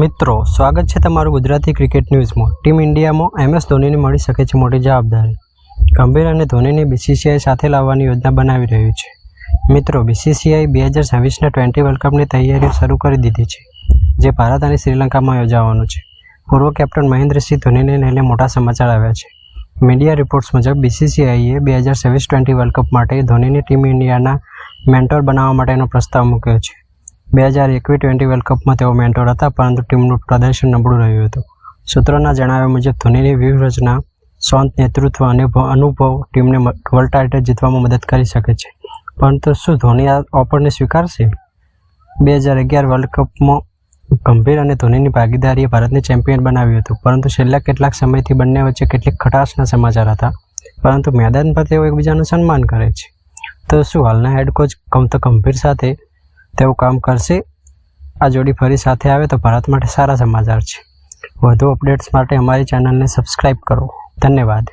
મિત્રો, સ્વાગત છે તમારું ગુજરાતી ક્રિકેટ ન્યૂઝમાં. ટીમ ઇન્ડિયામાં એમએસ ધોનીને મળી શકે છે મોટી જવાબદારી. ગંભીર અને ધોનીને બીસીસીઆઈ સાથે લાવવાની યોજના બનાવી રહ્યું છે. મિત્રો બીસીસીઆઈ બે હજાર છવ્વીસના ટ્વેન્ટી વર્લ્ડ કપની તૈયારીઓ શરૂ કરી દીધી છે, જે ભારત અને શ્રીલંકામાં યોજાવાનું છે. પૂર્વ કેપ્ટન મહેન્દ્રસિંહ ધોનીને લઈને મોટા સમાચાર આવ્યા છે. મીડિયા રિપોર્ટ્સ મુજબ બીસીસીઆઈએ બે હજાર છવ્વીસ ટ્વેન્ટી વર્લ્ડ કપ માટે ધોનીને ટીમ ઇન્ડિયાના મેન્ટોર બનાવવા માટેનો પ્રસ્તાવ મૂક્યો છે. બે હજાર એકવીસ ટ્વેન્ટી વર્લ્ડ કપમાં તેઓ મેન્ટોર હતા, પરંતુ ટીમનું પ્રદર્શન નબળું રહ્યું હતું. સૂત્રોના જણાવ્યા મુજબ, ધોનીની વ્યૂહરચના, શાંત નેતૃત્વ અને અનુભવ ટીમને વર્લ્ડ ટાઇટલ જીતવામાં મદદ કરી શકે છે. પરંતુ શું ધોની આ ઓફરને સ્વીકારશે? બે હજાર અગિયાર વર્લ્ડ કપમાં ગંભીર અને ધોનીની ભાગીદારીએ ભારતને ચેમ્પિયન બનાવ્યું હતું, પરંતુ છેલ્લા કેટલાક સમયથી બંને વચ્ચે કેટલીક ખટાશના સમાચાર હતા, પરંતુ મેદાન પર તેઓ એકબીજાનું સન્માન કરે છે. તો શું હાલના હેડ કોચ ગમતો ગંભીર સાથે તેઓ કામ કરશે. આ જોડી ફરી સાથે આવે તો ભારત માટે સારા સમાચાર છે. વધુ અપડેટ્સ માટે અમારી ચેનલને સબસ્ક્રાઈબ કરો. ધન્યવાદ.